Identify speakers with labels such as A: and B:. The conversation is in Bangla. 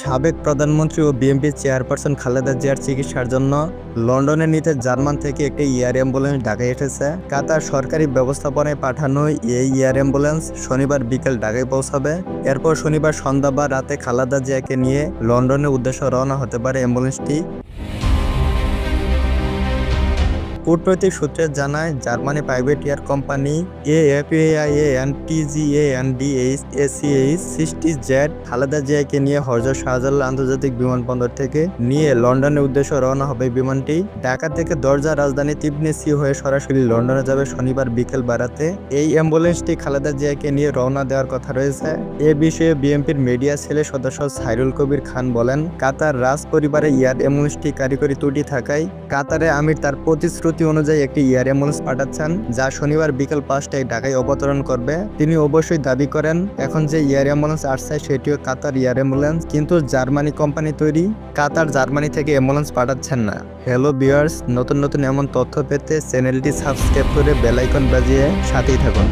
A: সাবেক প্রধানমন্ত্রী ও বিএনপি চেয়ারপারসন খালেদা জিয়ার চিকিৎসার জন্য লন্ডনে নিতে জার্মান থেকে একটি এয়ার অ্যাম্বুলেন্স ঢাকায় এসেছে। কাতার সরকারি ব্যবস্থাপনায় পাঠানো এই এয়ার অ্যাম্বুলেন্স শনিবার বিকেল ঢাকায় পৌঁছাবে। এরপর শনিবার সন্ধ্যা বা রাতে খালেদা জিয়াকে নিয়ে লন্ডনের উদ্দেশ্যে রওনা হতে পারে অ্যাম্বুলেন্সটি। কূটনৈতিক সূত্রে জানায়, Germany private air company A F N N DH ACH sixty Z Khaleda জিয়াকে নিয়ে হরজত শাহজালাল আন্তর্জাতিক বিমানবন্দর থেকে নিয়ে লন্ডনের উদ্দেশ্যে রওনা হবে বিমানটি। ঢাকা থেকে দরজা রাজধানী তিবনেসি হয়ে সরাসরি লন্ডনে যাবে শনিবার বিকেল বারাতে। এই অ্যাম্বুলেন্সটি খালেদা জিয়াকে নিয়ে রওনা দেওয়ার কথা রয়েছে। এ বিষয়ে বিএনপির মিডিয়া সেলের সদস্য সাইরুল কবির খান বলেন, কাতার রাজ পরিবারে এয়ার অ্যাম্বুলেন্সটি কারিগরি ত্রুটি থাকায় কাতারে আমির তার প্রতিশ্রুতি অনুযায়ী একটি এয়ার অ্যাম্বুলেন্স পাঠাচ্ছেন, যা শনিবার বিকেল পাঁচটায় ঢাকায় অবতরণ করবে। তিনি অবশ্যই দাবি করেন, এখন যে এয়ার অ্যাম্বুলেন্স আসছে সেটিও কাতার এয়ার অ্যাম্বুলেন্স, কিন্তু জার্মানি কোম্পানি তৈরি, কাতার জার্মানি থেকে অ্যাম্বুলেন্স পাঠাচ্ছেন না। হ্যালো বিয়ার্স নতুন নতুন এমন তথ্য পেতে চ্যানেলটি সাবস্ক্রাইব করে বেলাইকন বাজিয়ে সাথেই থাকুন।